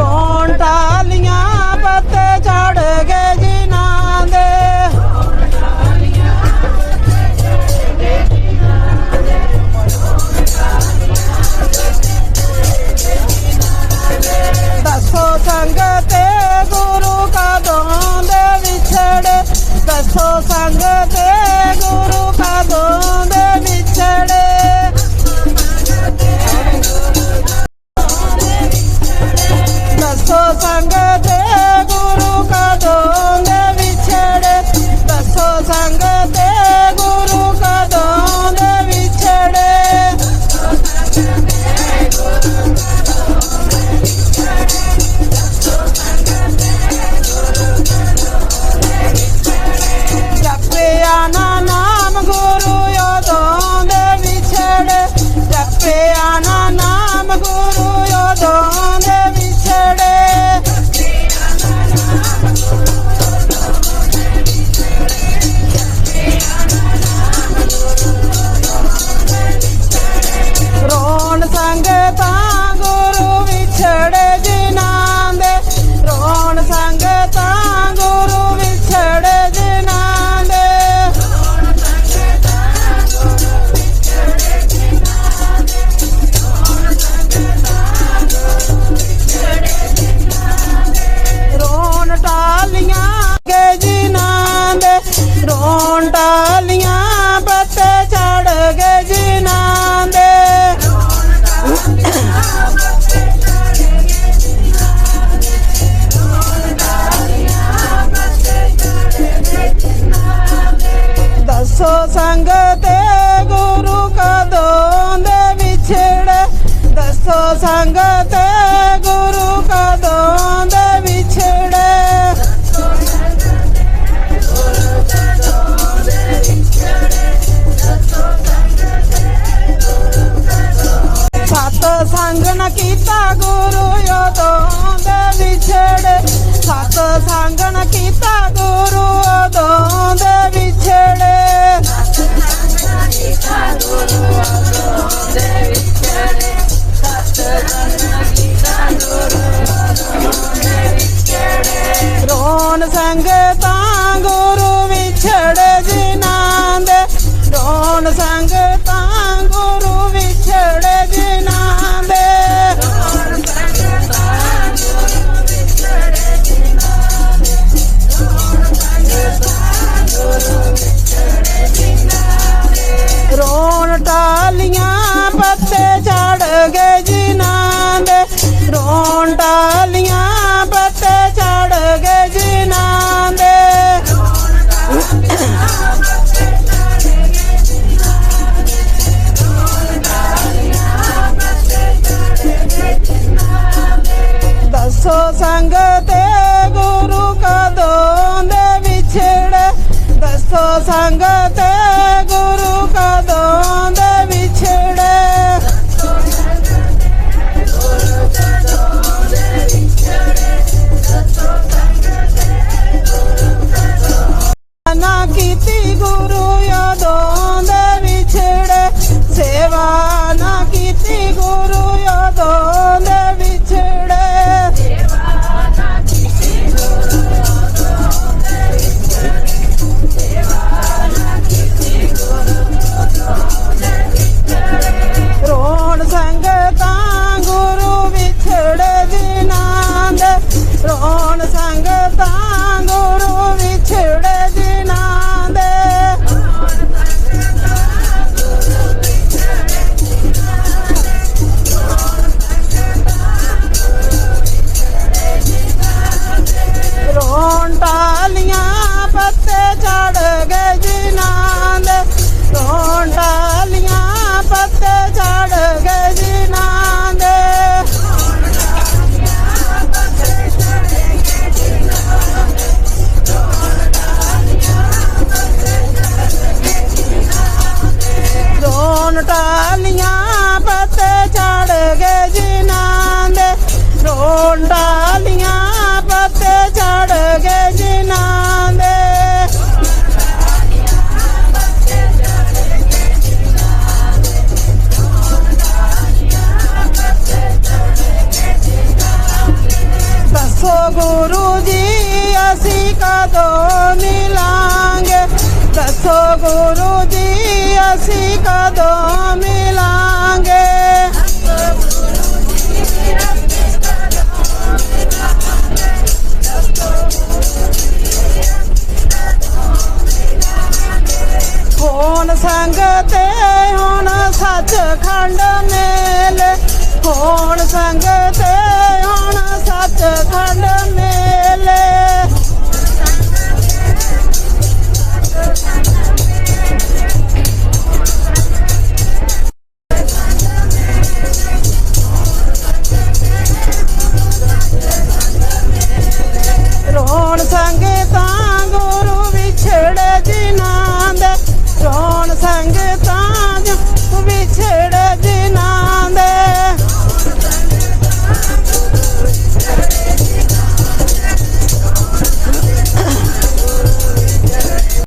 corazón. ਟਾਲੀਆਂ ਪੱਤੇ ਛੜ ਗਏ ਦੇ। ਦੱਸੋ ਸੰਗ 三个。ਅਸੀਂ ਕਦੋਂ ਮਿਲਾਂਗੇ? ਦੱਸੋ ਗੁਰੂ ਜੀ ਅਸੀਂ ਕਦੋਂ ਮਿਲਾਂਗੇ? ਹੋਣ ਸੰਗ ਤੇ ਹੁਣ ਸੱਚ ਖੰਡ ਮੇਲੇ?